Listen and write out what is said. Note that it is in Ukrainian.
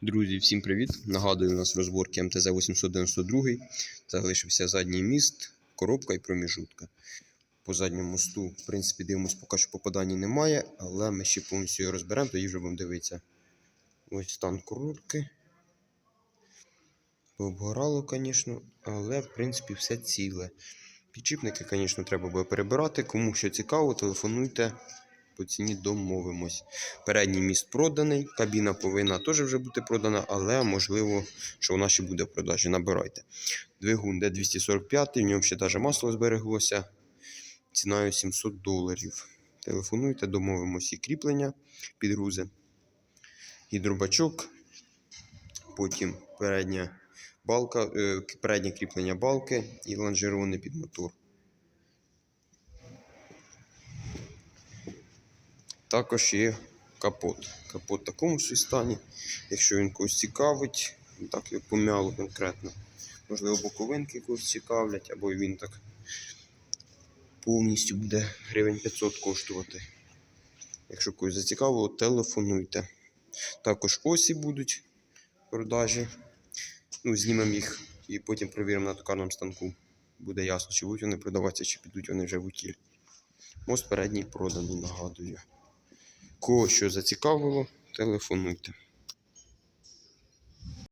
Друзі, всім привіт! Нагадую, у нас розборки МТЗ-892. Залишився задній міст, коробка і проміжутка. По задньому мосту, в принципі, дивимось, поки що попадань немає, але ми ще повністю його розберемо, тоді вже будемо дивитися. Ось стан коробки. Пообгорало, звісно, але в принципі все ціле. Підчіпники, звісно, треба буде перебирати. Кому що цікаво, телефонуйте. По ціні домовимось. Передній міст проданий, кабіна повинна теж вже бути продана, але можливо, що вона ще буде в продажі. Набирайте. Двигун D245, в ньому ще навіть масло збереглося. Ціною 700 доларів. Телефонуйте, домовимось і кріплення, підгрузи. Гідробачок, потім передня балка, е, переднє кріплення балки і лонжерони під мотор. Також є капот. Капот в такому ж стані. Якщо він когось цікавить, так його пом'яло конкретно. Можливо, боковинки когось цікавлять, або він так повністю буде гривень 500 коштувати. Якщо когось зацікавило, телефонуйте. Також осі будуть продажі. Ну, знімемо їх і потім перевіримо на токарному станку. Буде ясно, чи будуть вони продаватися, чи підуть вони вже в утіль. Мост передній проданий, нагадую. Кого що зацікавило, телефонуйте.